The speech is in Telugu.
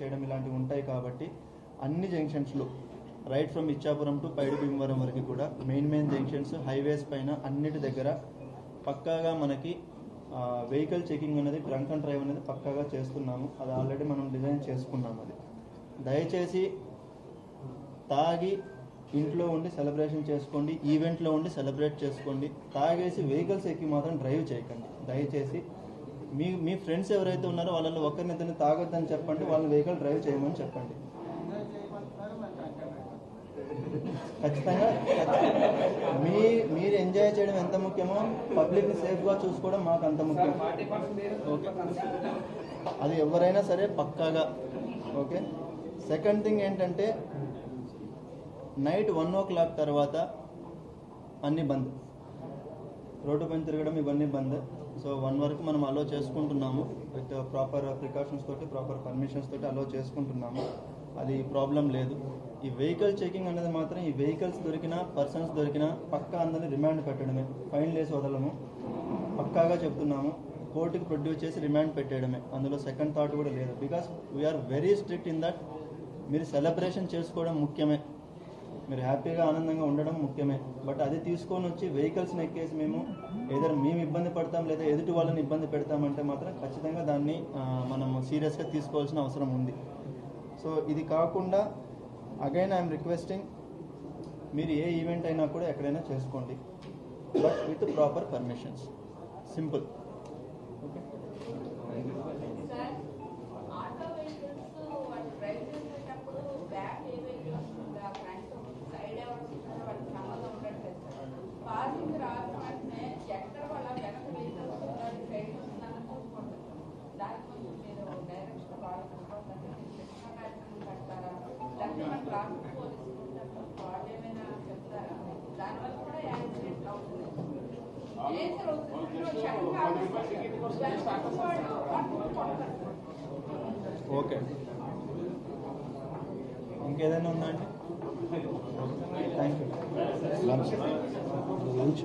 చేయడం ఇలాంటివి ఉంటాయి కాబట్టి అన్ని జంక్షన్స్లో right from Ichchapuram to Paidu Bhimavaram వరకు కూడా మెయిన్ మెయిన్ జంక్షన్స్ హైవేస్ పైన అన్నిటి దగ్గర పక్కాగా మనకి వెహికల్ చెకింగ్ అనేది డ్రంక్ అండ్ డ్రైవ్ అనేది పక్కాగా చేస్తున్నాము. అది ఆల్రెడీ మనం డిజైన్ చేసుకున్నాము అది. దయచేసి తాగి ఇంట్లో ఉండి సెలబ్రేషన్ చేసుకోండి ఈవెంట్లో ఉండి సెలబ్రేట్ చేసుకోండి. తాగేసి వెహికల్స్ ఎక్కి మాత్రం డ్రైవ్ చేయకండి. దయచేసి మీ మీ ఫ్రెండ్స్ ఎవరైతే ఉన్నారో వాళ్ళని ఒకరిని ఇద్దరిని తాగొద్దని చెప్పండి వాళ్ళని వెహికల్ డ్రైవ్ చేయమని చెప్పండి. ఖచ్చితంగా మీ మీరు ఎంజాయ్ చేయడం ఎంత ముఖ్యమో పబ్లిక్ని సేఫ్గా చూసుకోవడం మాకు అంత ముఖ్యం. ఓకే అది ఎవరైనా సరే పక్కాగా. ఓకే సెకండ్ థింగ్ ఏంటంటే నైట్ వన్ ఓ క్లాక్ తర్వాత అన్ని బంద్. రోడ్డు పైన తిరగడం ఇవన్నీ బంద్. సో వన్ వరకు మనం అలో చేసుకుంటున్నాము. విత్ ప్రాపర్ ప్రికాషన్స్ తోటి ప్రాపర్ పర్మిషన్స్ తోటి అలో చేసుకుంటున్నాము. అది ప్రాబ్లం లేదు. ఈ వెహికల్ చెకింగ్ అనేది మాత్రం ఈ వెహికల్స్ దొరికినా పర్సన్స్ దొరికినా పక్కా అందరినీ రిమాండ్ పెట్టడమే. ఫైన్ లేసి వదలము. పక్కాగా చెప్తున్నాము. కోర్టుకి ప్రొడ్యూస్ చేసి రిమాండ్ పెట్టేయడమే. అందులో సెకండ్ థాట్ కూడా లేదు. Because we are very strict in that మీరు సెలబ్రేషన్ చేసుకోవడం ముఖ్యమే. మీరు హ్యాపీగా ఆనందంగా ఉండడం ముఖ్యమే. బట్ అది తీసుకొని వచ్చి వెహికల్స్ని ఎక్కేసి మేము ఏదో మేము ఇబ్బంది పడతాం లేదా ఎదుటి వాళ్ళని ఇబ్బంది పెడతామంటే మాత్రం ఖచ్చితంగా దాన్ని మనం సీరియస్గా తీసుకోవాల్సిన అవసరం ఉంది. సో ఇది కాకుండా అగైన్ ఐఎమ్ రిక్వెస్టింగ్ మీరు ఏ ఈవెంట్ అయినా కూడా ఎక్కడైనా చేసుకోండి. But with proper permissions. Simple. Okay? Okay ఇంకేదైనా ఉందా అండి? Thank you lunch